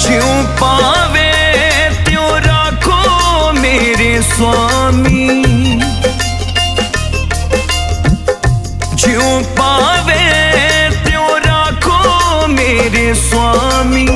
ਜਿਉ ਪਾਵੇ? ਤਿਉ ਰਾਖੋ ਮੇਰੇ ਸੁਆਮੀ। ਜਿਉ ਪਾਵੇ ਤਿਉ ਰਾਖੋ ਮੇਰੇ ਸੁਆਮੀ।